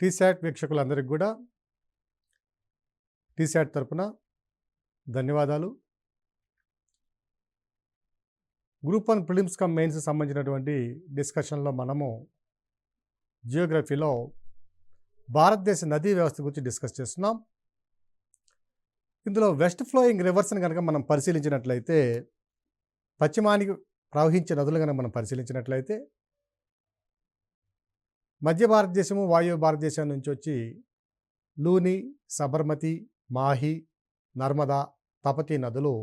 టీశాట్ వీక్షకులందరికీ కూడా టీశాట్ తరపున ధన్యవాదాలు. Group one prelims cum mains సంబంధించినటువంటి డిస్కషన్లో మనము జియోగ్రఫీలో భారతదేశ నదీ వ్యవస్థ గురించి డిస్కస్ చేస్తున్నాం. ఇందులో వెస్ట్ ఫ్లోయింగ్ రివర్స్ని కనుక మనం పరిశీలించినట్లయితే పశ్చిమానికి ప్రవహించే నదులు కనుక మనం పరిశీలించినట్లయితే మధ్య భారతదేశము వాయువ్య భారతదేశం నుంచి వచ్చి లూని సబర్మతి మాహి నర్మదా తపతి నదులు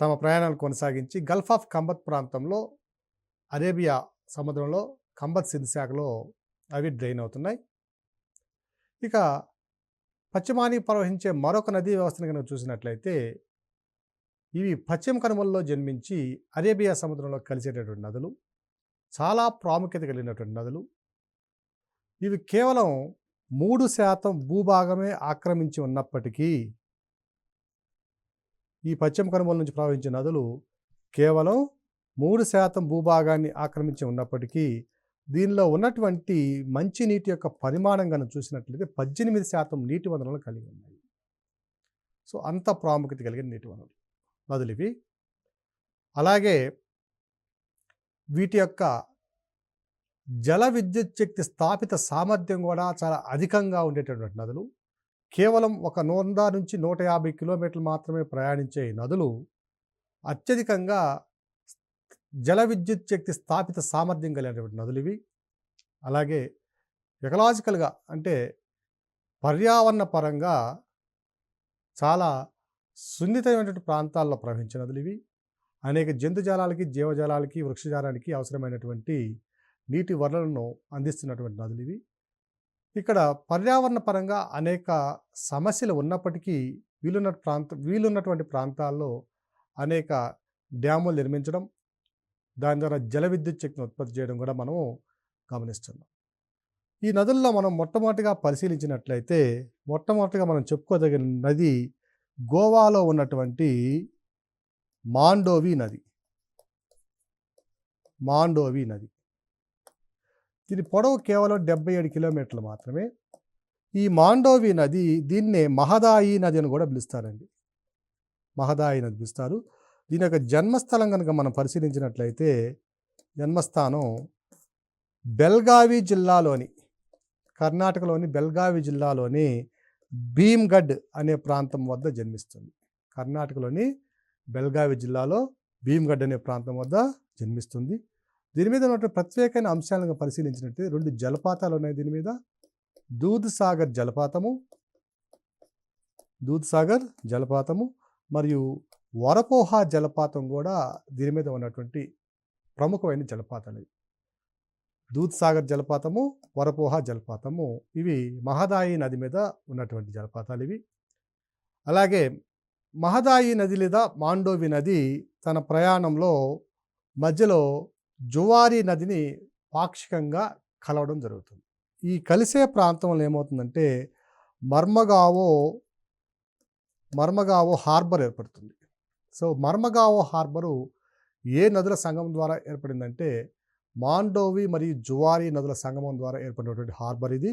తమ ప్రయాణాలు కొనసాగించి గల్ఫ్ ఆఫ్ కంబత్ ప్రాంతంలో అరేబియా సముద్రంలో కంబత్ సింధ్ శాఖలో అవి డ్రైన్ అవుతున్నాయి. ఇక పశ్చిమాని ప్రవహించే మరొక నదీ వ్యవస్థను కనుక చూసినట్లయితే ఇవి పశ్చిమ కనుమల్లో జన్మించి అరేబియా సముద్రంలో కలిసేటటువంటి నదులు. చాలా ప్రాముఖ్యత కలిగినటువంటి నదులు. ఇవి కేవలం మూడు శాతం భూభాగమే ఆక్రమించి ఉన్నప్పటికీ ఈ పశ్చిమ కనుమల నుంచి ప్రవహించే నదులు కేవలం మూడు శాతం భూభాగాన్ని ఆక్రమించి ఉన్నప్పటికీ దీనిలో ఉన్నటువంటి మంచి నీటి యొక్క పరిమాణం కనుక చూసినట్లయితే పద్దెనిమిది శాతం నీటి వనరులను కలిగి ఉన్నాయి. సో అంత ప్రాముఖ్యత కలిగిన నీటి వనరులు. నదులు ఇవి. అలాగే వీటి యొక్క జల విద్యుత్ శక్తి స్థాపిత సామర్థ్యం కూడా చాలా అధికంగా ఉండేటటువంటి నదులు. కేవలం ఒక వంద నుంచి నూట యాభై కిలోమీటర్లు మాత్రమే ప్రయాణించే నదులు అత్యధికంగా జల విద్యుత్ శక్తి స్థాపిత సామర్థ్యం కలిగినటువంటి నదులు ఇవి. అలాగే ఎకలాజికల్గా అంటే పర్యావరణ పరంగా చాలా సున్నితమైనటువంటి ప్రాంతాల్లో ప్రవహించే నదులు ఇవి. అనేక జంతుజాలాలకి జీవజాలాలకి వృక్షజాలానికి అవసరమైనటువంటి నీటి వనరులను అందిస్తున్నటువంటి నదులు ఇవి. ఇక్కడ పర్యావరణ పరంగా అనేక సమస్యలు ఉన్నప్పటికీ వీలున్న ప్రాంత వీలున్నటువంటి ప్రాంతాల్లో అనేక డ్యాములు నిర్మించడం దాని ద్వారా జల విద్యుత్ శక్తిని ఉత్పత్తి చేయడం కూడా మనము గమనిస్తున్నాం. ఈ నదుల్లో మనం మొట్టమొదటిగా పరిశీలించినట్లయితే మొట్టమొదటిగా మనం చెప్పుకోదగిన నది గోవాలో ఉన్నటువంటి మాండోవి నది. మాండోవి నది. దీని పొడవు కేవలం డెబ్బై ఏడు కిలోమీటర్లు మాత్రమే. ఈ మాండోవి నది దీన్నే మహదాయి నది అని కూడా పిలుస్తారండి. మహదాయి నది పిలుస్తారు. దీని యొక్క జన్మస్థలం కనుక మనం పరిశీలించినట్లయితే జన్మస్థానం బెల్గావి జిల్లాలోని కర్ణాటకలోని బెల్గావి జిల్లాలోని భీమ్గఢ్ అనే ప్రాంతం వద్ద జన్మిస్తుంది. కర్ణాటకలోని బెల్గావి జిల్లాలో భీమ్గఢ్ అనే ప్రాంతం వద్ద జన్మిస్తుంది. దీని మీద ఉన్నటువంటి ప్రత్యేకమైన అంశాలను పరిశీలించినట్టు రెండు జలపాతాలు ఉన్నాయి దీని మీద. దూద్ సాగర్ జలపాతము దూద్ సాగర్ జలపాతము మరియు వరపోహ జలపాతం కూడా దీని మీద ఉన్నటువంటి ప్రముఖమైన జలపాతాలు ఇవి. దూద్ సాగర్ జలపాతము వరపోహ జలపాతము ఇవి మహదాయి నది మీద ఉన్నటువంటి జలపాతాలు ఇవి. అలాగే మహదాయి నది లేదా మాండోవి నది తన ప్రయాణంలో మధ్యలో జువారి నదిని పాక్షికంగా కలవడం జరుగుతుంది. ఈ కలిసే ప్రాంతంలో ఏమవుతుందంటే మర్మగావో మర్మగావో హార్బర్ ఏర్పడుతుంది. సో మర్మగావో హార్బరు ఏ నదుల సంగమం ద్వారా ఏర్పడిందంటే మాండోవి మరియు జువారి నదుల సంగమం ద్వారా ఏర్పడినటువంటి హార్బర్ ఇది.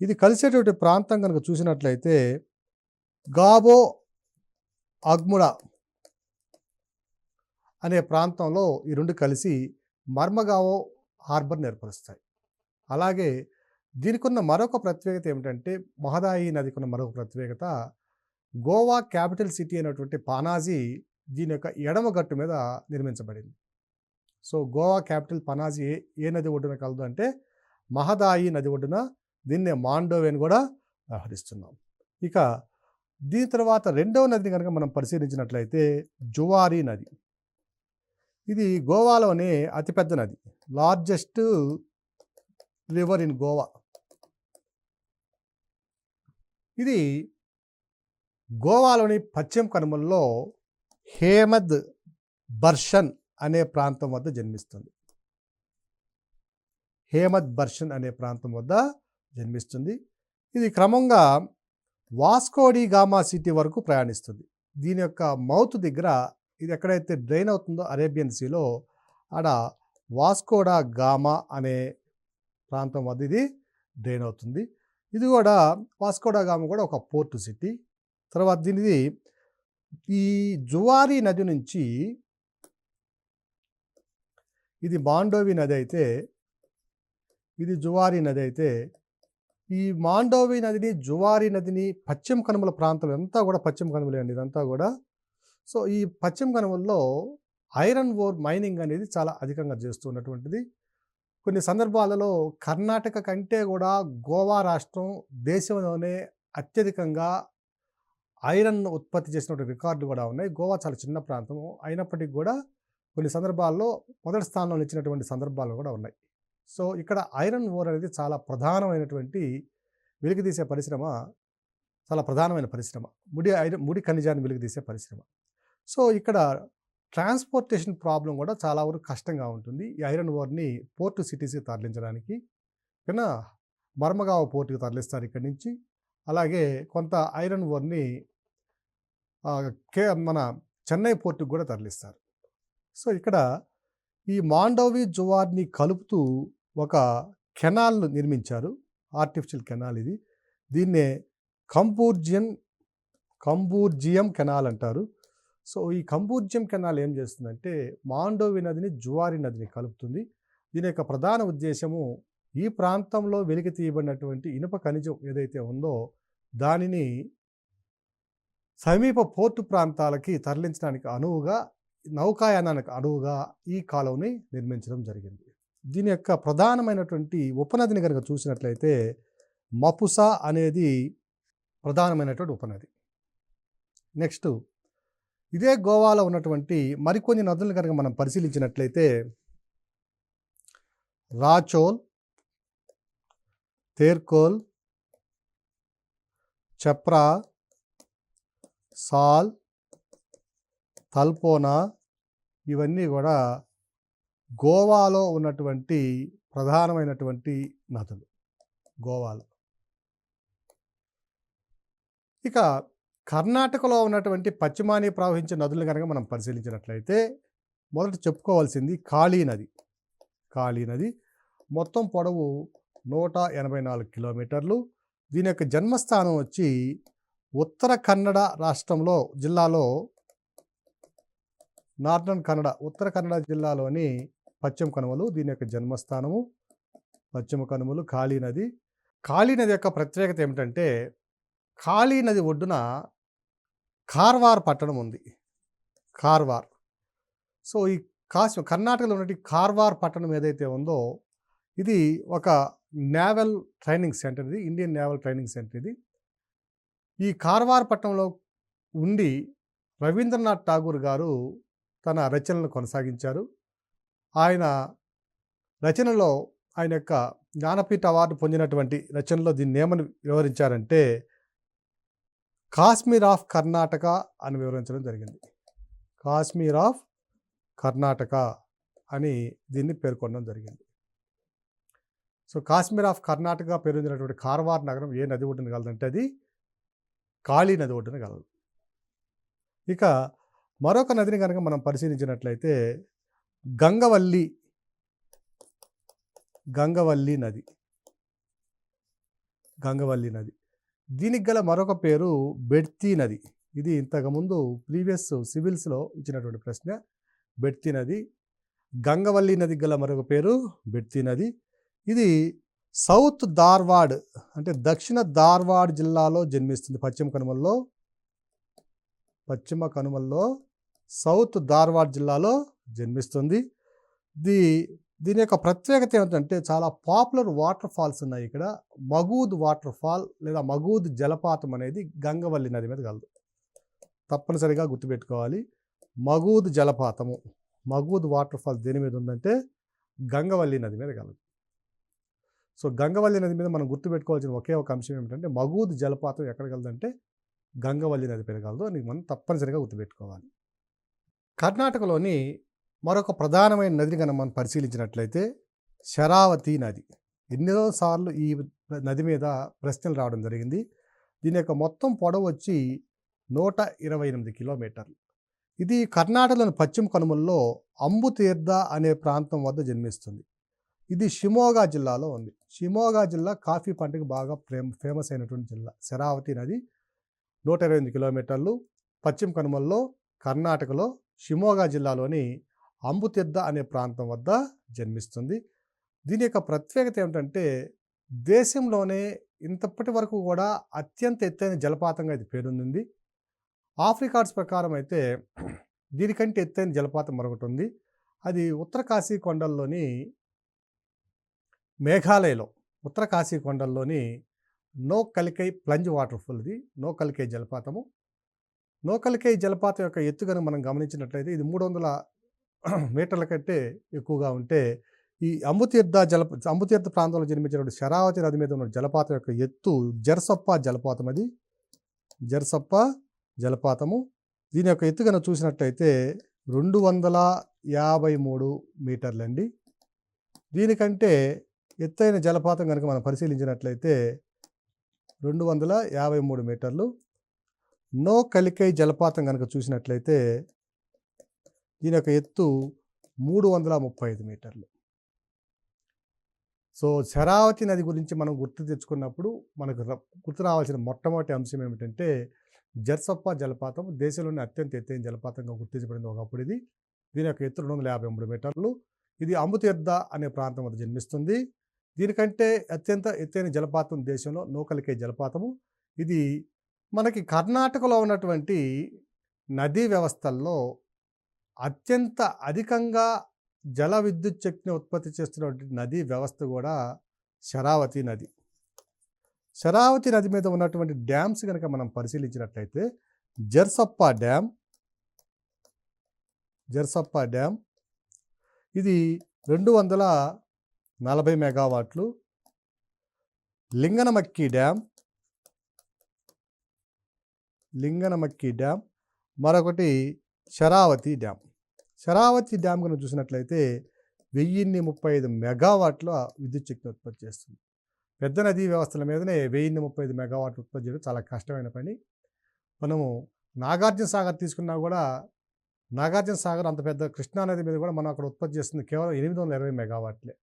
ఇది కలిసేటువంటి ప్రాంతం కనుక చూసినట్లయితే గాబో అగ్ముడ అనే ప్రాంతంలో ఈ రెండు కలిసి మర్మగావో హార్బర్ని ఏర్పరుస్తాయి అలాగే దీనికి ఉన్న మరొక ప్రత్యేకత ఏమిటంటే మహదాయి నదికి ఉన్న మరొక ప్రత్యేకత గోవా క్యాపిటల్ సిటీ అయినటువంటి పానాజీ దీని యొక్క ఎడమ గట్టు మీద నిర్మించబడింది. సో గోవా క్యాపిటల్ పనాజీ ఏ ఏ నది ఒడ్డున కలదు అంటే మహదాయి నది ఒడ్డున దీన్నే మాండోవేని అని కూడా వ్యవహరిస్తున్నాం. ఇక దీని తర్వాత రెండవ నదిని కనుక మనం పరిశీలించినట్లయితే జువారీ నది. ఇది గోవాలోనే అతిపెద్ద నది. లార్జెస్ట్ రివర్ ఇన్ గోవా ఇది గోవాలోని పశ్చిమ కనుమల్లో హేమద్ బర్షన్ అనే ప్రాంతం వద్ద జన్మిస్తుంది. హేమద్ బర్షన్ అనే ప్రాంతం వద్ద జన్మిస్తుంది. ఇది క్రమంగా వాస్కోడి గామా సిటీ వరకు ప్రయాణిస్తుంది. దీని యొక్క మౌత్ దగ్గర ఇది ఎక్కడైతే డ్రైన్ అవుతుందో అరేబియన్ సీలో ఆడ వాస్కోడా గామా అనే ప్రాంతం వద్ద ఇది డ్రైన్ అవుతుంది. ఇది కూడా వాస్కోడా గామా కూడా ఒక పోర్టు సిటీ. తర్వాత దీనిది ఈ జువారీ నది నుంచి ఇది మాండోవి నది అయితే ఇది జువారీ నది అయితే ఈ మాండోవి నదిని జువారీ నదిని పశ్చిమ కనుమల ప్రాంతం అంతా కూడా పశ్చిమ కనుమలే అండి ఇదంతా కూడా. సో ఈ పశ్చిమ కనుమల్లో ఐరన్ ఓర్ మైనింగ్ అనేది చాలా అధికంగా చేస్తున్నటువంటిది. కొన్ని సందర్భాలలో కర్ణాటక కంటే కూడా గోవా రాష్ట్రం దేశంలోనే అత్యధికంగా ఐరన్ ఉత్పత్తి చేసినటువంటి రికార్డులు కూడా ఉన్నాయి. గోవా చాలా చిన్న ప్రాంతం అయినప్పటికీ కూడా కొన్ని సందర్భాల్లో మొదటి స్థానంలో ఇచ్చినటువంటి సందర్భాలు కూడా ఉన్నాయి. సో ఇక్కడ ఐరన్ ఓర్ అనేది చాలా ప్రధానమైనటువంటి వెలికితీసే పరిశ్రమ చాలా ప్రధానమైన పరిశ్రమ. ముడి ఐరన్ ముడి ఖనిజాన్ని వెలికితీసే పరిశ్రమ. సో ఇక్కడ ట్రాన్స్పోర్టేషన్ ప్రాబ్లం కూడా చాలా వరకు కష్టంగా ఉంటుంది. ఈ ఐరన్ ఓర్ని పోర్టు సిటీస్కి తరలించడానికి. కన్నా మర్మగావ్ పోర్టుకి తరలిస్తారు ఇక్కడి నుంచి. అలాగే కొంత ఐరన్ ఓర్ని కే మన చెన్నై పోర్టుకు కూడా తరలిస్తారు. సో ఇక్కడ ఈ మాండోవి జువార్ని కలుపుతూ ఒక కెనాల్ను నిర్మించారు. ఆర్టిఫిషియల్ కెనాల్ ఇది. దీన్నే కంపూర్జియన్ కంబూర్జియం కెనాల్ అంటారు. సో ఈ కంబూర్జియం కెనాల్ ఏం చేస్తుందంటే మాండోవి నదిని జువారి నదిని కలుపుతుంది. దీని యొక్క ప్రధాన ఉద్దేశము ఈ ప్రాంతంలో వెలికి తీయబడినటువంటి ఇనుప ఖనిజం ఏదైతే ఉందో దానిని సమీప పోర్టు ప్రాంతాలకి తరలించడానికి అనువుగా నౌకాయానానికి అడుగుగా ఈ కాలువని నిర్మించడం జరిగింది. దీని యొక్క ప్రధానమైనటువంటి ఉపనదిని కనుక చూసినట్లయితే మపుసా అనేది ప్రధానమైనటువంటి ఉపనది. నెక్స్ట్ ఇదే గోవాలో ఉన్నటువంటి మరికొన్ని నదులను కనుక మనం పరిశీలించినట్లయితే రాచోల్ తేర్కోల్ చప్రా సాల్ తల్పోనా ఇవన్నీ కూడా గోవాలో ఉన్నటువంటి ప్రధానమైనటువంటి నదులు. గోవాలో. ఇక కర్ణాటకలో ఉన్నటువంటి పశ్చిమాని ప్రవహించే నదులను కనుక మనం పరిశీలించినట్లయితే మొదట చెప్పుకోవాల్సింది కాళీ నది. కాళీ నది మొత్తం పొడవు నూట ఎనభై నాలుగు కిలోమీటర్లు. దీని యొక్క జన్మస్థానం వచ్చి ఉత్తర కన్నడ రాష్ట్రంలో జిల్లాలో నార్థన్ కన్నడ ఉత్తర కన్నడ జిల్లాలోని పశ్చిమ కనుమలు దీని యొక్క జన్మస్థానము. పశ్చిమ కనుమలు కాళీ నది. కాళీ నది యొక్క ప్రత్యేకత ఏమిటంటే కాళీ నది ఒడ్డున కార్వార్ పట్టణం ఉంది. కార్వార్. సో ఈ కాశీ కర్ణాటకలో ఉన్నటువంటి కార్వార్ పట్టణం ఏదైతే ఉందో ఇది ఒక నేవల్ ట్రైనింగ్ సెంటర్ ఇది. ఇండియన్ నేవల్ ట్రైనింగ్ సెంటర్ ఇది. ఈ కార్వార్ పట్టణంలో ఉండి రవీంద్రనాథ్ ఠాగూర్ గారు తన రచనలను కొనసాగించారు. ఆయన రచనలో ఆయన యొక్క జ్ఞానపీఠ అవార్డు పొందినటువంటి రచనలో దీన్ని ఏమని వివరించారంటే కాశ్మీర్ ఆఫ్ కర్ణాటక అని వివరించడం జరిగింది. కాశ్మీర్ ఆఫ్ కర్ణాటక అని దీన్ని పేర్కొనడం జరిగింది. సో కాశ్మీర్ ఆఫ్ కర్ణాటక పేరొందినటువంటి కార్వార్ నగరం ఏ నది ఒడ్డున కలదంటే అది కాళీ నది ఒడ్డున కలదు. ఇక మరొక నదిని కనుక మనం పరిశీలించినట్లయితే గంగవల్లి గంగవల్లి నది. గంగవల్లి నది. దీనికి గల మరొక పేరు బెడ్తీ నది. ఇది ఇంతకుముందు ప్రీవియస్ సివిల్స్లో ఇచ్చినటువంటి ప్రశ్న. బెడ్తీ నది. గంగవల్లి నదికి గల మరొక పేరు బెడ్తీ నది. ఇది సౌత్ ధార్వాడ్ అంటే దక్షిణ ధార్వాడ్ జిల్లాలో జన్మిస్తుంది. పశ్చిమ కనుమల్లో పశ్చిమ కనుమల్లో సౌత్ ధార్వాడ్ జిల్లాలో జన్మిస్తుంది. దీ దీని యొక్క ప్రత్యేకత ఏమిటంటే చాలా పాపులర్ వాటర్ ఫాల్స్ ఉన్నాయి ఇక్కడ. మగూద్ వాటర్ ఫాల్ లేదా మగూద్ జలపాతం అనేది గంగవల్లి నది మీద కలదు. తప్పనిసరిగా గుర్తుపెట్టుకోవాలి. మగూద్ జలపాతము మగూద్ వాటర్ ఫాల్ దేని మీద ఉందంటే గంగవల్లి నది మీద కలదు. సో గంగవల్లి నది మీద మనం గుర్తుపెట్టుకోవాల్సిన ఒకే ఒక అంశం ఏమిటంటే మగూద్ జలపాతం ఎక్కడ కలదంటే గంగవల్లి నది పెరగలదు అని మనం తప్పనిసరిగా గుర్తుపెట్టుకోవాలి. కర్ణాటకలోని మరొక ప్రధానమైన నదిని కనుక మనం పరిశీలించినట్లయితే శరావతి నది. ఎన్నోసార్లు ఈ నది మీద ప్రశ్నలు రావడం జరిగింది. దీని యొక్క మొత్తం పొడవు వచ్చి నూట ఇరవై ఎనిమిది కిలోమీటర్లు. ఇది కర్ణాటకలోని పశ్చిమ కనుమల్లో అంబుతీర్థ అనే ప్రాంతం వద్ద జన్మిస్తుంది. ఇది షిమోగా జిల్లాలో ఉంది. షిమోగా జిల్లా కాఫీ పంటకు బాగా ప్రేమ ఫేమస్ అయినటువంటి జిల్లా. శరావతి నది నూట ఇరవై ఎనిమిది కిలోమీటర్లు. పశ్చిమ కనుమల్లో కర్ణాటకలో షిమోగా జిల్లాలోని అంబుతిద్ద అనే ప్రాంతం వద్ద జన్మిస్తుంది. దీని యొక్క ప్రత్యేకత ఏమిటంటే దేశంలోనే ఇంతప్పటి వరకు కూడా అత్యంత ఎత్తైన జలపాతంగా ఇది పేరొందింది. ఆఫ్రికాట్స్ ప్రకారం అయితే దీనికంటే ఎత్తైన జలపాతం మరొకటి ఉంది. అది ఉత్తర కాశీ కొండల్లోని మేఘాలయలో ఉత్తర కాశీ కొండల్లోని నో కలికై ప్లంజ్ వాటర్ఫాల్ది ఇది నో కలికై జలపాతము. నూకలికై జలపాతం యొక్క ఎత్తుగను మనం గమనించినట్లయితే ఇది మూడు వందల మీటర్ల కంటే ఎక్కువగా ఉంటే ఈ అంబుతీర్థ జల అంబుతీర్థ ప్రాంతంలో జన్మించినటువంటి శరావతి నది మీద ఉన్న జలపాతం యొక్క ఎత్తు జర్సప్ప జలపాతం అది. జర్సప్ప జలపాతము. దీని యొక్క ఎత్తు కనుక చూసినట్లయితే రెండు వందల యాభై మూడు మీటర్లండి. దీనికంటే ఎత్తైన జలపాతం కనుక మనం పరిశీలించినట్లయితే రెండు వందల యాభై మూడు మీటర్లు. నో కలికై జలపాతం కనుక చూసినట్లయితే దీని యొక్క ఎత్తు మూడు వందల ముప్పై ఐదు మీటర్లు. సో శరావతి నది గురించి మనం గుర్తు తెచ్చుకున్నప్పుడు మనకు గుర్తు రావాల్సిన మొట్టమొదటి అంశం ఏమిటంటే జర్సప్ప జలపాతం దేశంలోని అత్యంత ఎత్తైన జలపాతంగా గుర్తించబడింది ఒకప్పుడు ఇది. దీని యొక్క ఎత్తు రెండు వందల యాభై మూడు మీటర్లు. ఇది అమృతీర్థ అనే ప్రాంతం వద్ద జన్మిస్తుంది. దీనికంటే అత్యంత ఎత్తైన జలపాతం దేశంలో నూకలికే జలపాతము. ఇది మనకి కర్ణాటకలో ఉన్నటువంటి నదీ వ్యవస్థల్లో అత్యంత అధికంగా జల విద్యుత్ శక్తిని ఉత్పత్తి చేస్తున్నటువంటి నదీ వ్యవస్థ కూడా శరావతి నది. శరావతి నది మీద ఉన్నటువంటి డ్యామ్స్ కనుక మనం పరిశీలించినట్లయితే జర్సప్ప డ్యామ్ జర్సప్ప డ్యామ్ ఇది రెండు వందల నలభై మెగావాట్లు. లింగనమక్కి డ్యామ్ లింగనమక్కి డ్యామ్ మరొకటి శరావతి డ్యామ్. శరావతి డ్యామ్ కనుక చూసినట్లయితే వెయ్యిన్ని ముప్పై ఐదు మెగావాట్ల విద్యుత్ శక్తిని ఉత్పత్తి చేస్తుంది. పెద్ద నదీ వ్యవస్థల మీదనే వెయ్యిన్ని ముప్పై ఐదు మెగావాట్లు ఉత్పత్తి చేయడం చాలా కష్టమైన పని. మనము నాగార్జున సాగర్ తీసుకున్నా కూడా నాగార్జున సాగర్ అంత పెద్ద కృష్ణా నది మీద కూడా మనం అక్కడ ఉత్పత్తి చేస్తుంది కేవలం ఎనిమిది వందల ఇరవై మెగావాట్లే.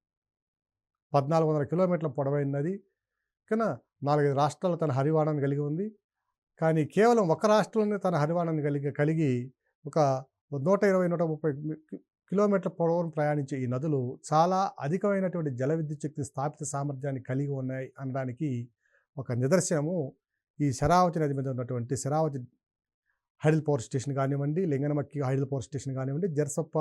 పద్నాలుగు వందల కిలోమీటర్ల పొడవైన నది. కన్నా నాలుగైదు రాష్ట్రాలు తన హరివాణాన్ని కలిగి ఉంది. కానీ కేవలం ఒక రాష్ట్రంలోనే తన హరివాణాన్ని కలిగి కలిగి ఒక నూట ఇరవై నూట ముప్పై కిలోమీటర్ల పొడవును ప్రయాణించే ఈ నదులు చాలా అధికమైనటువంటి జల విద్యుత్ శక్తి స్థాపిత సామర్థ్యాన్ని కలిగి ఉన్నాయి అనడానికి ఒక నిదర్శనము. ఈ శరావతి నది మీద ఉన్నటువంటి శరావతి హైడల్ పవర్ స్టేషన్ కానివ్వండి లింగనమక్కి హైడల్ పవర్ స్టేషన్ కానివ్వండి జర్సప్ప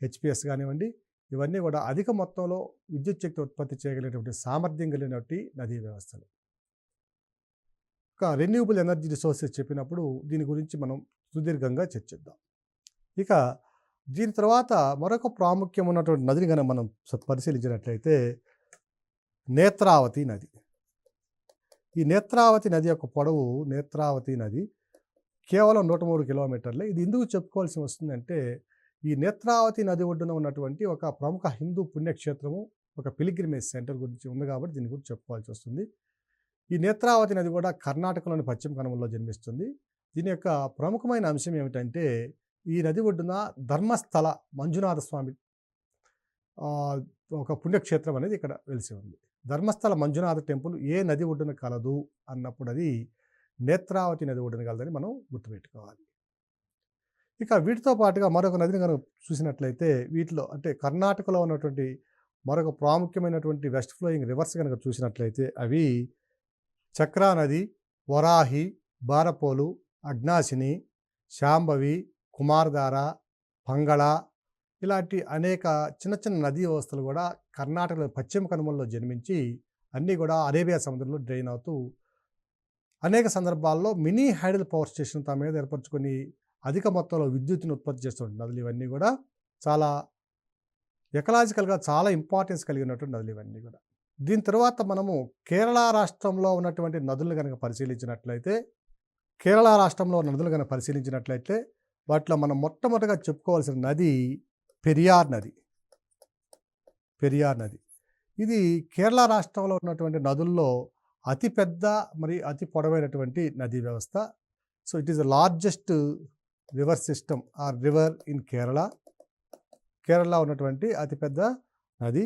హెచ్పిఎస్ కానివ్వండి ఇవన్నీ కూడా అధిక మొత్తంలో విద్యుత్ శక్తి ఉత్పత్తి చేయగలిగినటువంటి సామర్థ్యం కలిగినటువంటి నదీ వ్యవస్థలు. రెన్యూబుల్ ఎనర్జీ రిసోర్సెస్ చెప్పినప్పుడు దీని గురించి మనం సుదీర్ఘంగా చర్చిద్దాం. ఇక దీని తర్వాత మరొక ప్రాముఖ్యం ఉన్నటువంటి నదిని కనుక మనం పరిశీలించినట్లయితే నేత్రావతి నది. ఈ నేత్రావతి నది యొక్క పొడవు నేత్రావతి నది కేవలం నూట మూడు కిలోమీటర్లే. ఇది ఎందుకు చెప్పుకోవాల్సి వస్తుందంటే ఈ నేత్రావతి నది ఒడ్డున ఉన్నటువంటి ఒక ప్రముఖ హిందూ పుణ్యక్షేత్రము ఒక పిలిగ్రిమేజ్ సెంటర్ గురించి ఉంది కాబట్టి దీని గురించి చెప్పుకోవాల్సి వస్తుంది. ఈ నేత్రావతి నది కూడా కర్ణాటకలోని పశ్చిమ కనుమల్లో జన్మిస్తుంది. దీని యొక్క ప్రముఖమైన అంశం ఏమిటంటే ఈ నది ఒడ్డున ధర్మస్థల మంజునాథ స్వామి ఒక పుణ్యక్షేత్రం అనేది ఇక్కడ వెలిసి ఉంది. ధర్మస్థల మంజునాథ టెంపుల్ ఏ నది ఒడ్డున కలదు అన్నప్పుడు అది నేత్రావతి నది ఒడ్డున కలదని మనం గుర్తుపెట్టుకోవాలి. ఇక వీటితో పాటుగా మరొక నదిని కనుక చూసినట్లయితే వీటిలో అంటే కర్ణాటకలో ఉన్నటువంటి మరొక ప్రాముఖ్యమైనటువంటి వెస్ట్ ఫ్లోయింగ్ రివర్స్ కనుక చూసినట్లయితే అవి చక్రా నది వరాహి బారపోలు అగ్నాశిని శాంభవి కుమార్ధార పంగళ ఇలాంటి అనేక చిన్న చిన్న నదీ వ్యవస్థలు కూడా కర్ణాటకలో పశ్చిమ కనుమల్లో జన్మించి అన్నీ కూడా అరేబియా సముద్రంలో డ్రైన్ అవుతూ అనేక సందర్భాల్లో మినీ హైడల్ పవర్ స్టేషన్ తమ మీద ఏర్పరచుకొని అధిక మొత్తంలో విద్యుత్తును ఉత్పత్తి చేస్తుంటుంది నదులు ఇవన్నీ కూడా చాలా ఎకలాజికల్గా చాలా ఇంపార్టెన్స్ కలిగినటువంటి నదులు ఇవన్నీ కూడా. దీని తర్వాత మనము కేరళ రాష్ట్రంలో ఉన్నటువంటి నదులను కనుక పరిశీలించినట్లయితే కేరళ రాష్ట్రంలో ఉన్న నదులు కనుక పరిశీలించినట్లయితే వాటిలో మనం మొట్టమొదటిగా చెప్పుకోవాల్సిన నది పెరియార్ నది. పెరియార్ నది. ఇది కేరళ రాష్ట్రంలో ఉన్నటువంటి నదుల్లో అతిపెద్ద మరి అతి పొడవైనటువంటి నదీ వ్యవస్థ. So it is the largest river system or river in Kerala. Kerala ఉన్నటువంటి అతిపెద్ద నది.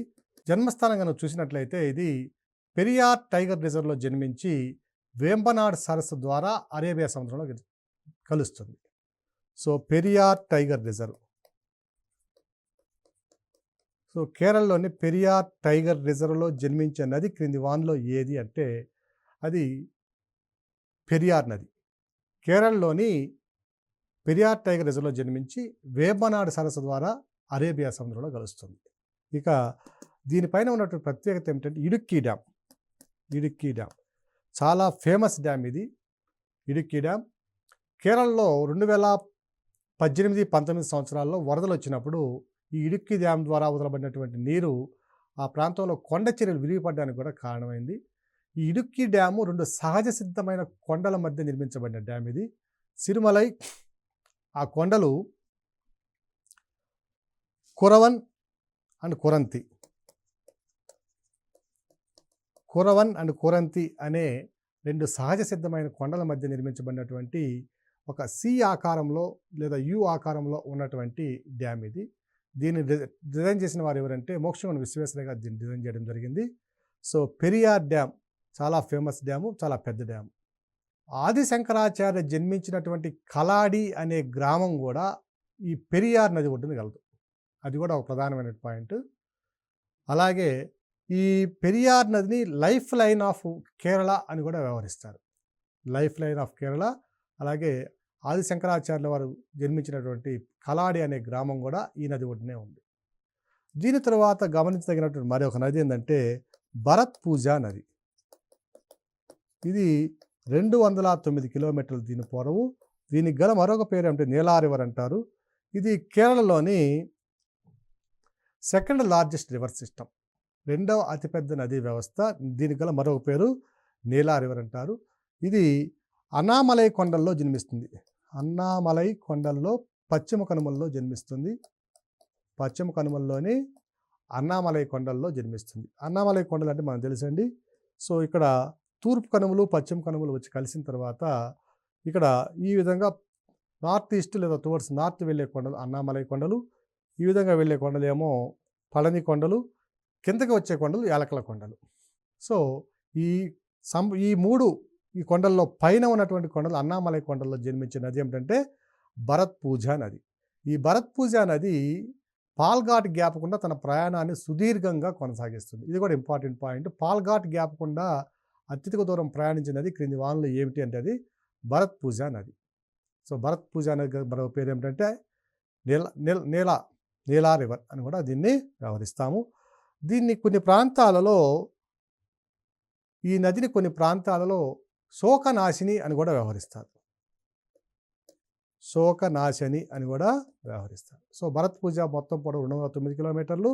జన్మస్థానం కనుక చూసినట్లయితే ఇది పెరియార్ టైగర్ రిజర్వ్లో జన్మించి వేంబనాడ్ సరస్సు ద్వారా అరేబియా సముద్రంలో కలుస్తుంది. So Periyar tiger reserve. So కేరళలోని పెరియార్ టైగర్ రిజర్వ్లో జన్మించే నది క్రింది వాన్లో ఏది అంటే అది పెరియార్ నది. కేరళలోని పెరియార్ టైగర్ రిజర్వ్లో జన్మించి వేమనాడు సరస్సు ద్వారా అరేబియా సముద్రంలో కలుస్తుంది. ఇక దీనిపైన ఉన్నటువంటి ప్రత్యేకత ఏమిటంటే ఇడుక్కి డ్యామ్. ఇడుక్కి డ్యామ్. చాలా ఫేమస్ డ్యామ్ ఇది. ఇడుక్కి డ్యామ్. కేరళలో రెండు వేల పద్దెనిమిది పంతొమ్మిది సంవత్సరాల్లో వరదలు వచ్చినప్పుడు ఈ ఇడుక్కి డ్యామ్ ద్వారా వదలబడినటువంటి నీరు ఆ ప్రాంతంలో కొండ చర్యలు విరిగిపడడానికి కూడా కారణమైంది. ఈ ఇడుక్కి డ్యాము రెండు సహజ సిద్ధమైన కొండల మధ్య నిర్మించబడిన డ్యామ్ ఇది. సిరిమలై ఆ కొండలు కురవన్ అండ్ కురంతి. కురవన్ అండ్ కురంతి అనే రెండు సహజ సిద్ధమైన కొండల మధ్య నిర్మించబడినటువంటి ఒక సి ఆకారంలో లేదా యు ఆకారంలో ఉన్నటువంటి డ్యామ్ ఇది. దీన్ని డి- డిజైన్ చేసిన వారు ఎవరంటే మోక్షగుణ విశ్వేశ్వరయ్య గారు దీన్ని డిజైన్ చేయడం జరిగింది. సో పెరియార్ డ్యామ్ చాలా ఫేమస్ డ్యాము చాలా పెద్ద డ్యామ్. ఆది శంకరాచార్య జన్మించినటువంటి కలాడి అనే గ్రామం కూడా ఈ పెరియార్ నది ఒడ్డున కలదు. అది కూడా ఒక ప్రధానమైన పాయింట్. అలాగే ఈ పెరియార్ నదిని లైఫ్ లైన్ ఆఫ్ కేరళ అని కూడా వ్యవహరిస్తారు. లైఫ్ లైన్ ఆఫ్ కేరళ అలాగే ఆది శంకరాచార్యుల వారు జన్మించినటువంటి కలాడి అనే గ్రామం కూడా ఈ నది ఒడ్డునే ఉంది. దీని తర్వాత గమనించదగినటువంటి మరి ఒక నది ఏంటంటే భరత్ పూజ నది. ఇది రెండు వందల తొమ్మిది కిలోమీటర్లు దీని పొడవు. దీనికి గల మరొక పేరు ఏమిటి? నీలా రివర్ అంటారు. ఇది కేరళలోని సెకండ్ లార్జెస్ట్ రివర్ సిస్టమ్. రెండవ అతిపెద్ద నదీ వ్యవస్థ దీనికి గల మరొక పేరు నీలా రివర్ అంటారు. ఇది అన్నామలై కొండల్లో జన్మిస్తుంది. అన్నామలై కొండల్లో పశ్చిమ కనుమల్లో జన్మిస్తుంది. పశ్చిమ కనుమల్లోని అన్నామలై కొండల్లో జన్మిస్తుంది. అన్నామలై కొండలు అంటే మనకు తెలుసండి. సో ఇక్కడ తూర్పు కనుమలు పశ్చిమ కనుమలు వచ్చి కలిసిన తర్వాత ఇక్కడ ఈ విధంగా నార్త్ ఈస్ట్ లేదా టువర్డ్స్ నార్త్ వెళ్ళే కొండలు అన్నామలై కొండలు ఈ విధంగా వెళ్ళే కొండలేమో పళని కొండలు కిందకి వచ్చే కొండలు యాలకల కొండలు. సో ఈ సం ఈ మూడు ఈ కొండల్లో పైన ఉన్నటువంటి కొండలు అన్నామలై కొండల్లో జన్మించే నది ఏమిటంటే భరత్ పూజ నది. ఈ భరత్ పూజ నది పాల్ఘాట్ గ్యాప్ గుండా తన ప్రయాణాన్ని సుదీర్ఘంగా కొనసాగిస్తుంది. ఇది కూడా ఇంపార్టెంట్ పాయింట్. పాల్ఘాట్ గ్యాప్ గుండా అత్యధిక దూరం ప్రయాణించినది క్రింది వానలు ఏమిటి అంటే అది భరత్ పూజ నది. సో భరత్ పూజ నది మరో పేరు ఏమిటంటే నీల నీల నీల నీలా రివర్ అని కూడా దీన్ని వ్యవహరిస్తాము. దీన్ని కొన్ని ప్రాంతాలలో ఈ నదిని కొన్ని ప్రాంతాలలో శోకనాశిని అని కూడా వ్యవహరిస్తారు. శోకనాశిని అని కూడా వ్యవహరిస్తారు. సో భరత్ పూజ మొత్తం పొడవు రెండు వందల తొమ్మిది కిలోమీటర్లు.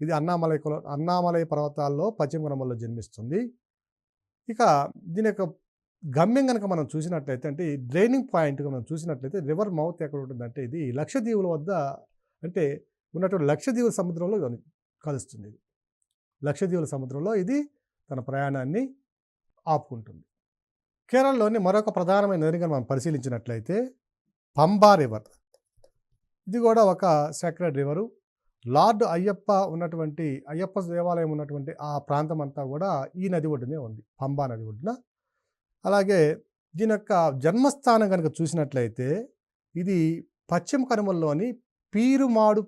ఇది అన్నామలై కుల అన్నామలై పర్వతాల్లో పశ్చిమ కనుమల్లో జన్మిస్తుంది. ఇక దీని యొక్క గమ్యం కనుక మనం చూసినట్లయితే అంటే ఈ డ్రైనింగ్ పాయింట్ మనం చూసినట్లయితే రివర్ మౌత్ ఎక్కడ ఉంటుందంటే ఇది లక్షద్వీపుల వద్ద అంటే ఉన్నటువంటి లక్షద్వీపుల సముద్రంలో కలుస్తుంది. ఇది లక్షద్వీపుల సముద్రంలో ఇది తన ప్రయాణాన్ని ఆపుకుంటుంది. కేరళలోని మరొక ప్రధానమైన నదిగా మనం పరిశీలించినట్లయితే పంబా రివర్. ఇది కూడా ఒక సెక్రెడ్ రివరు లార్డ్ అయ్యప్ప ఉన్నటువంటి అయ్యప్ప దేవాలయం ఉన్నటువంటి ఆ ప్రాంతం అంతా కూడా ఈ నది ఒడ్డునే ఉంది. పంబా నది ఒడ్డున. అలాగే దీని యొక్క జన్మస్థానం కనుక చూసినట్లయితే ఇది పశ్చిమ కనుమల్లోని పీరుమాడు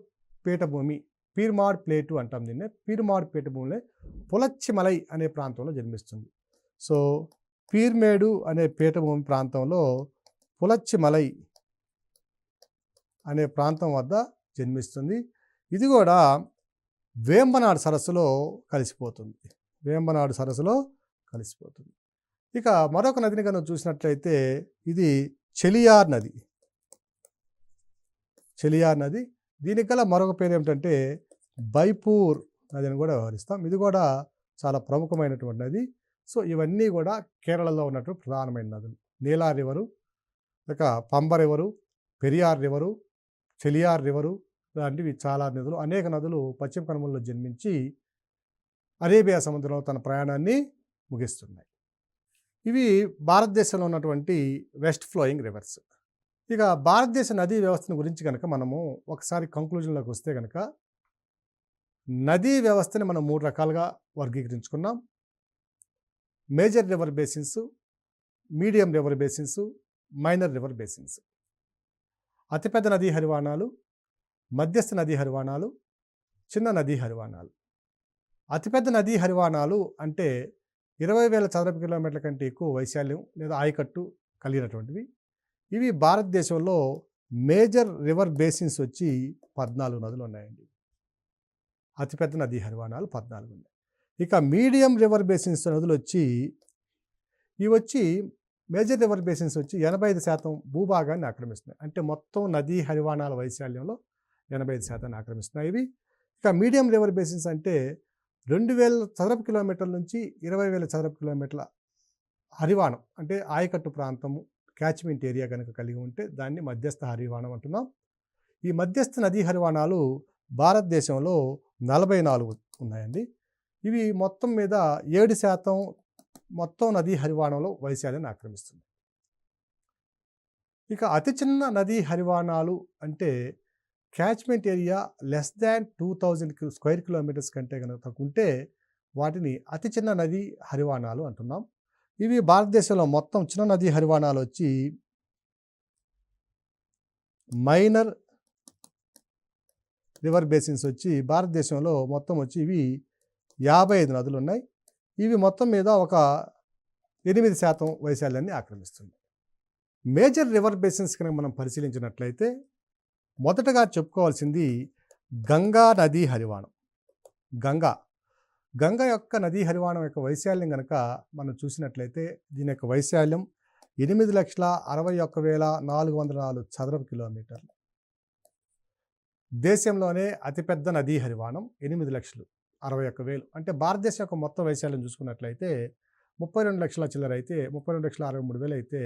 పీఠభూమి. పీరుమాడ్ ప్లేటు అంటాం దీన్ని. ప్లేటు భూమిలో పులచ్చిమలై అనే ప్రాంతంలో జన్మిస్తుంది. సో పీర్మేడు అనే పీఠభూమి ప్రాంతంలో పులచ్చిమలై అనే ప్రాంతం వద్ద జన్మిస్తుంది. ఇది కూడా వేంబనాడు సరస్సులో కలిసిపోతుంది. వేంబనాడు సరస్సులో కలిసిపోతుంది. ఇక మరొక నదిని కనుక చూసినట్లయితే ఇది చెలియార్ నది. చెలియార్ నది. దీనికి గల మరొక పేరు ఏమిటంటే బైపూర్ నది అని కూడా వ్యవహరిస్తాం. ఇది కూడా చాలా ప్రముఖమైనటువంటి నది. సో ఇవన్నీ కూడా కేరళలో ఉన్నటువంటి ప్రధానమైన నదులు. నీలా రివరు ఇక Pamba river Periyar river Chaliyar river లాంటివి చాలా నదులు. అనేక నదులు పశ్చిమ కనుమల్లో జన్మించి అరేబియా సముద్రంలో తన ప్రయాణాన్ని ముగిస్తున్నాయి. ఇవి భారతదేశంలో ఉన్నటువంటి వెస్ట్ ఫ్లోయింగ్ రివర్స్. ఇక భారతదేశ నదీ వ్యవస్థను గురించి కనుక మనము ఒకసారి కంక్లూజన్లోకి వస్తే కనుక నదీ వ్యవస్థని మనం మూడు రకాలుగా వర్గీకరించుకున్నాం. Major river basins medium river basins minor river basins. అతిపెద్ద నదీ హరివాణాలు మధ్యస్థ నదీ హరివాణాలు చిన్న నదీ హరివాణాలు. అతిపెద్ద నదీ హరివాణాలు అంటే ఇరవై వేల చదరపు కిలోమీటర్ల కంటే ఎక్కువ వైశాల్యం లేదా ఆయకట్టు కలిగినటువంటివి. ఇవి భారతదేశంలో మేజర్ రివర్ బేసిన్స్ వచ్చి పద్నాలుగు నదులు ఉన్నాయండి. అతిపెద్ద నదీ హరివాణాలు పద్నాలుగు ఉన్నాయి. ఇక మీడియం రివర్ బేసిన్స్ నదులు వచ్చి ఇవి వచ్చి మేజర్ రివర్ బేసిన్స్ వచ్చి ఎనభై ఐదు శాతం భూభాగాన్ని ఆక్రమిస్తున్నాయి. అంటే మొత్తం నదీ హరివాణాల వైశాల్యంలో ఎనభై ఐదు శాతాన్ని ఆక్రమిస్తున్నాయి ఇవి. ఇక మీడియం రివర్ బేసిన్స్ అంటే రెండు వేల చదరపు కిలోమీటర్ల నుంచి ఇరవై వేల చదరపు కిలోమీటర్ల హరివాణం అంటే ఆయకట్టు ప్రాంతము క్యాచ్మెంట్ ఏరియా కనుక కలిగి ఉంటే దాన్ని మధ్యస్థ హరివాణం అంటున్నాం. ఈ మధ్యస్థ నదీ హరివాణాలు భారతదేశంలో నలభై నాలుగు ఉన్నాయండి. ఇవి మొత్తం మీద ఏడు శాతం మొత్తం నదీ హరివాణంలో వైశాల్యాన్ని ఆక్రమిస్తుంది ఇక అతి చిన్న నదీ హరివాణాలు అంటే catchment area less than two thousand square kilometres కంటే కనుక తక్కువ ఉంటే వాటిని అతి చిన్న నదీ హరివాణాలు అంటున్నాం. ఇవి భారతదేశంలో మొత్తం చిన్న నదీ హరివాణాలు వచ్చి మైనర్ రివర్ బేసిన్స్ వచ్చి భారతదేశంలో మొత్తం వచ్చి ఇవి యాభై ఐదు నదులు ఉన్నాయి. ఇవి మొత్తం మీద ఒక ఎనిమిది శాతం వైశాల్యాన్ని ఆక్రమిస్తుంది. మేజర్ రివర్ బేసిన్స్ కనుక మనం పరిశీలించినట్లయితే మొదటగా చెప్పుకోవాల్సింది గంగా నదీ హరివాణం. గంగా గంగ యొక్క నదీ హరివాణం యొక్క వైశాల్యం కనుక మనం చూసినట్లయితే దీని యొక్క వైశాల్యం ఎనిమిది లక్షల అరవై ఒక్క వేల నాలుగు వందల నాలుగు చదరపు కిలోమీటర్లు. దేశంలోనే అతిపెద్ద నదీ హరివాణం ఎనిమిది లక్షలు అరవై ఒక్క వేలు. అంటే భారతదేశం యొక్క మొత్తం వైశాల్యం చూసుకున్నట్లయితే ముప్పై రెండు లక్షల చిల్లర అయితే ముప్పై రెండు లక్షల అరవై మూడు వేలు అయితే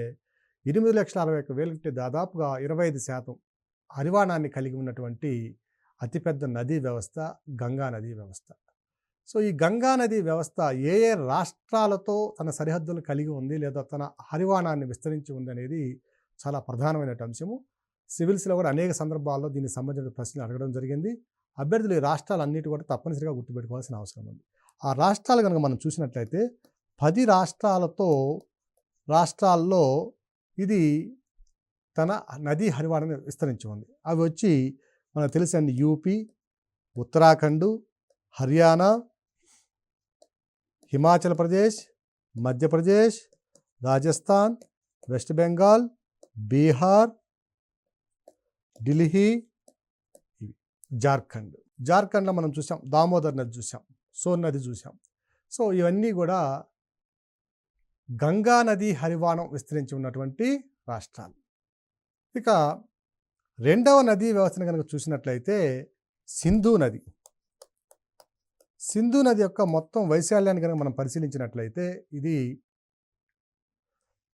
ఎనిమిది లక్షల అరవై ఒక్క వేలు అంటే దాదాపుగా ఇరవై ఐదు శాతం హరివాణాన్ని కలిగి ఉన్నటువంటి అతిపెద్ద నదీ వ్యవస్థ గంగా నదీ వ్యవస్థ. సో ఈ గంగా నదీ వ్యవస్థ ఏ ఏ రాష్ట్రాలతో తన సరిహద్దులు కలిగి ఉంది లేదా తన హరివాణాన్ని విస్తరించి ఉంది అనేది చాలా ప్రధానమైన అంశము. సివిల్స్లో కూడా అనేక సందర్భాల్లో దీనికి సంబంధించిన ప్రశ్నలు అడగడం జరిగింది. అభ్యర్థులు ఈ రాష్ట్రాలన్నిటి కూడా తప్పనిసరిగా గుర్తుపెట్టుకోవాల్సిన అవసరం ఉంది. ఆ రాష్ట్రాలు కనుక మనం చూసినట్లయితే పది రాష్ట్రాలతో రాష్ట్రాల్లో ఇది తన నదీ హరివాణాన్ని విస్తరించి ఉంది. అవి వచ్చి మనకు తెలిసిన యూపీ ఉత్తరాఖండ్ హర్యానా హిమాచల్ ప్రదేశ్ మధ్యప్రదేశ్ రాజస్థాన్ వెస్ట్ బెంగాల్ బీహార్ ఢిల్లీ జార్ఖండ్. జార్ఖండ్లో మనం చూసాం దామోదర్ నది చూసాం సోన్ నది చూసాం. సో ఇవన్నీ కూడా గంగా నది హరివాణం విస్తరించి ఉన్నటువంటి రాష్ట్రాలు. ఇక రెండవ నదీ వ్యవస్థను కనుక చూసినట్లయితే సింధు నది. సింధు నది యొక్క మొత్తం వైశాల్యాన్ని కనుక మనం పరిశీలించినట్లయితే ఇది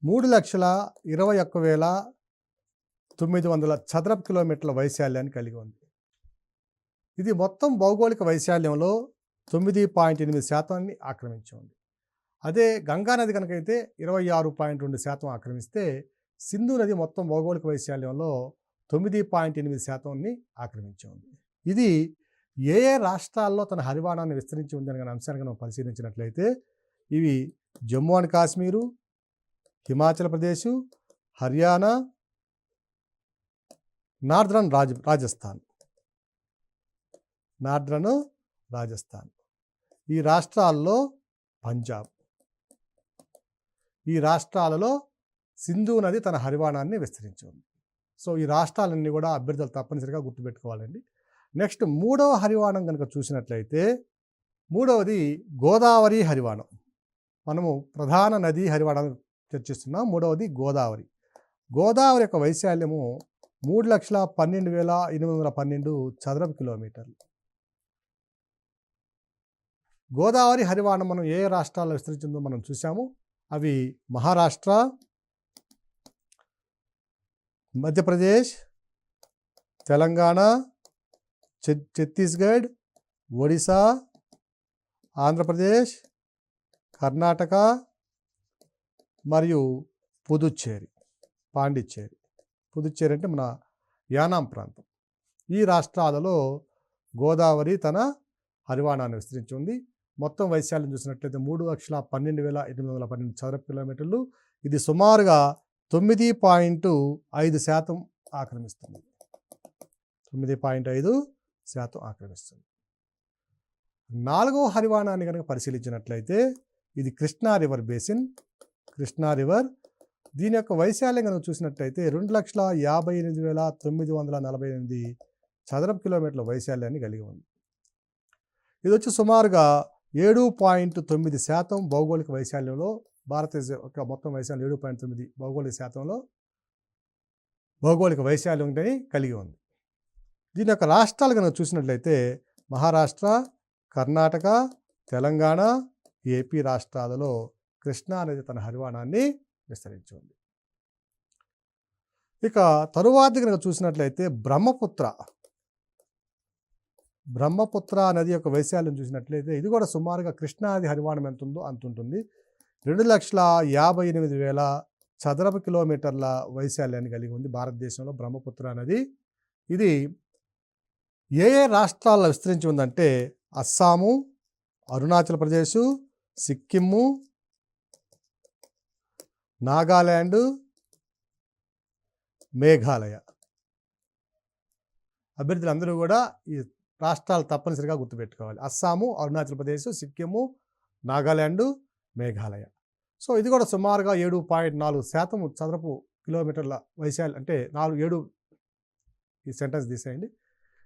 మూడు లక్షల ఇరవై ఒక్క వేల తొమ్మిది వందల చదరపు కిలోమీటర్ల వైశాల్యాన్ని కలిగి ఉంది. ఇది మొత్తం భౌగోళిక వైశాల్యంలో తొమ్మిది పాయింట్ ఎనిమిది శాతాన్ని ఆక్రమించి ఉంది. అదే గంగా నది కనుకైతే ఇరవై ఆరు పాయింట్ రెండు శాతం ఆక్రమిస్తే సింధు నది మొత్తం భౌగోళిక వైశాల్యంలో తొమ్మిది పాయింట్ ఎనిమిది శాతాన్ని ఆక్రమించి ఉంది. ఇది ఏ ఏ రాష్ట్రాల్లో తన హరివాణాన్ని విస్తరించి ఉంది అనే అంశాన్ని మనం పరిశీలించినట్లయితే ఇవి జమ్మూ అండ్ కాశ్మీరు హిమాచల్ ప్రదేశ్ హర్యానా నార్ద్రన్ రాజ రాజస్థాన్. నార్ద్రన్ రాజస్థాన్. ఈ రాష్ట్రాల్లో పంజాబ్. ఈ రాష్ట్రాలలో సింధు నది తన హరివాణాన్ని విస్తరించి ఉంది సో ఈ రాష్ట్రాలన్నీ కూడా అభ్యర్థులు తప్పనిసరిగా గుర్తుపెట్టుకోవాలండి. నెక్స్ట్ మూడవ హరివాణం కనుక చూసినట్లయితే మూడవది గోదావరి హరివాణం. మనము ప్రధాన నది హరివాణం చర్చిస్తున్నాం. మూడవది గోదావరి. గోదావరి యొక్క వైశాల్యము మూడు లక్షల పన్నెండు వేల ఎనిమిది వందల పన్నెండు చదరపు కిలోమీటర్లు. గోదావరి హరివాణం మనం ఏ రాష్ట్రాల్లో విస్తరించిందో మనం చూసాము అవి మహారాష్ట్ర మధ్యప్రదేశ్ తెలంగాణ ఛత్తీస్గఢ్ ఒడిశా ఆంధ్రప్రదేశ్ కర్ణాటక మరియు పుదుచ్చేరి పాండిచ్చేరి. పుదుచ్చేరి అంటే మన యానాం ప్రాంతం. ఈ రాష్ట్రాలలో గోదావరి తన హరివాణాన్ని విస్తరించి ఉంది మొత్తం వైశాల్యం చూసినట్లయితే మూడు లక్షల పన్నెండు వేల ఎనిమిది వందల పన్నెండు చదరపు కిలోమీటర్లు. ఇది సుమారుగా తొమ్మిది పాయింట్ ఐదు శాతం ఆక్రమిస్తుంది. తొమ్మిది పాయింట్ ఐదు శాతం ఆక్రమిస్తుంది. నాలుగో హరివాణాన్ని కనుక పరిశీలించినట్లయితే ఇది Krishna river basin. Krishna river దీని యొక్క వైశాల్యం కనుక చూసినట్లయితే రెండు లక్షల యాభై ఎనిమిది వేల తొమ్మిది వందల నలభై ఎనిమిది చదరపు కిలోమీటర్ల వైశాల్యాన్ని కలిగి ఉంది. ఇది వచ్చి సుమారుగా ఏడు పాయింట్ తొమ్మిది శాతం భౌగోళిక వైశాల్యంలో భారతదేశం యొక్క మొత్తం వైశాల్యం ఏడు పాయింట్ తొమ్మిది భౌగోళిక శాతంలో భౌగోళిక వైశాల్యం కలిగి ఉంది. దీని యొక్క రాష్ట్రాలు కనుక చూసినట్లయితే మహారాష్ట్ర కర్ణాటక తెలంగాణ ఏపీ రాష్ట్రాలలో కృష్ణా అనేది తన హరివాణాన్ని విస్తరించి ఉంది ఇక తరువాత కనుక చూసినట్లయితే బ్రహ్మపుత్ర. బ్రహ్మపుత్ర నది యొక్క వైశాల్యం చూసినట్లయితే ఇది కూడా సుమారుగా కృష్ణాది హరివాణం ఎంత ఉందో అంత ఉంటుంది. రెండు లక్షల యాభై ఎనిమిది వేల చదరపు కిలోమీటర్ల వైశాల్యాన్ని కలిగి ఉంది భారతదేశంలో బ్రహ్మపుత్ర నది ఇది ఏ ఏ రాష్ట్రాల్లో విస్తరించి ఉందంటే అస్సాము అరుణాచల్ ప్రదేశ్ సిక్కిము నాగాల్యాండ్ మేఘాలయ. అభ్యర్థులు అందరూ కూడా ఈ రాష్ట్రాలు తప్పనిసరిగా గుర్తుపెట్టుకోవాలి. అస్సాము అరుణాచల్ ప్రదేశ్ సిక్కిము నాగాల్యాండ్ మేఘాలయ. సో ఇది కూడా సుమారుగా ఏడు పాయింట్ నాలుగు శాతం చదరపు కిలోమీటర్ల వైశాల్యం అంటే నాలుగు ఏడు ఈ సెంటెన్స్ తీసేయండి.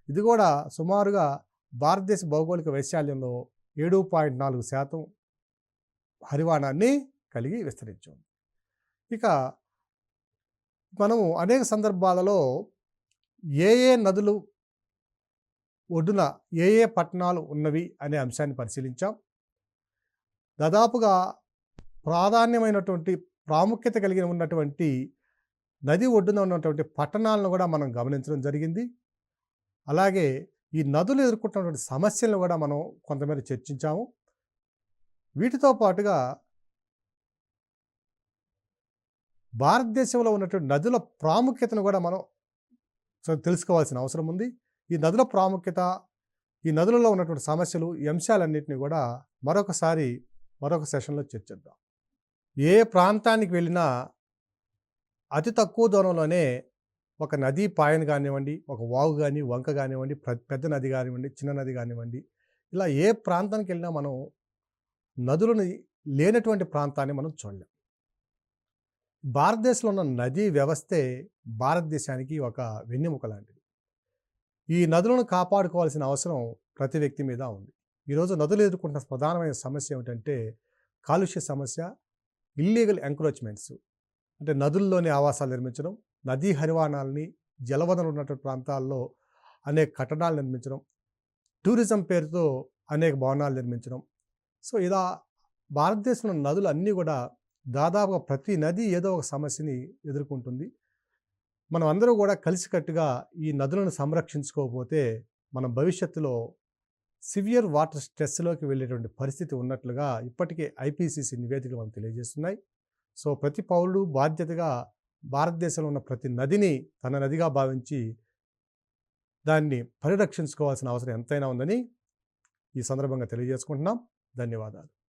ఇది కూడా సుమారుగా భారతదేశ భౌగోళిక వైశాల్యంలో ఏడు పాయింట్ నాలుగు శాతం హరివాణాన్ని కలిగి విస్తరించింది. ఇక మనము అనేక సందర్భాలలో ఏ ఏ నదులు ఒడ్డున ఏ ఏ పట్టణాలు ఉన్నవి అనే అంశాన్ని పరిశీలించాం. దాదాపుగా ప్రాధాన్యమైనటువంటి ప్రాముఖ్యత కలిగి ఉన్నటువంటి నది ఒడ్డున ఉన్నటువంటి పట్టణాలను కూడా మనం గమనించడం జరిగింది. అలాగే ఈ నదులు ఎదుర్కొంటున్నటువంటి సమస్యలను కూడా మనం కొంతమేర చర్చించాము. వీటితో పాటుగా భారతదేశంలో ఉన్నటువంటి నదుల ప్రాముఖ్యతను కూడా మనం తెలుసుకోవాల్సిన అవసరం ఉంది. ఈ నదుల ప్రాముఖ్యత ఈ నదులలో ఉన్నటువంటి సమస్యలు ఈ అంశాలన్నింటినీ కూడా మరొకసారి మరొక సెషన్లో చర్చిద్దాం. ఏ ప్రాంతానికి వెళ్ళినా అతి తక్కువ దూరంలోనే ఒక నదీ పాయను కానివ్వండి ఒక వాగు కానీ వంక కానివ్వండి పెద్ద నది కానివ్వండి చిన్న నది కానివ్వండి ఇలా ఏ ప్రాంతానికి వెళ్ళినా మనం నదులని లేనటువంటి ప్రాంతాన్ని మనం చూడలేం. భారతదేశంలో ఉన్న నదీ వ్యవస్థే భారతదేశానికి ఒక వెన్నెముక లాంటిది. ఈ నదులను కాపాడుకోవాల్సిన అవసరం ప్రతి వ్యక్తి మీద ఉంది. ఈరోజు నదులు ఎదుర్కొంటున్న ప్రధానమైన సమస్య ఏమిటంటే కాలుష్య సమస్య ఇల్లీగల్ ఎంక్రోచ్మెంట్స్ అంటే నదుల్లోని ఆవాసాలు నిర్మించడం నదీ హరివాణాలని జలవనరులు ఉన్నటువంటి ప్రాంతాల్లో అనేక కట్టడాలు నిర్మించడం టూరిజం పేరుతో అనేక భవనాలు నిర్మించడం. సో ఇలా భారతదేశంలో నదులు అన్నీ కూడా దాదాపుగా ప్రతి నది ఏదో ఒక సమస్యని ఎదుర్కొంటుంది. మనం అందరూ కూడా కలిసికట్టుగా ఈ నదులను సంరక్షించుకోకపోతే మనం భవిష్యత్తులో సివియర్ వాటర్ స్ట్రెస్లోకి వెళ్ళేటువంటి పరిస్థితి ఉన్నట్లుగా ఇప్పటికే ఐపీసీసీ నివేదికలు మనం తెలియజేస్తున్నాయి. సో ప్రతి పౌరుడు బాధ్యతగా భారతదేశంలో ఉన్న ప్రతి నదిని తన నదిగా భావించి దాన్ని పరిరక్షించుకోవాల్సిన అవసరం ఎంతైనా ఉందని ఈ సందర్భంగా తెలియజేసుకుంటున్నాం. ధన్యవాదాలు.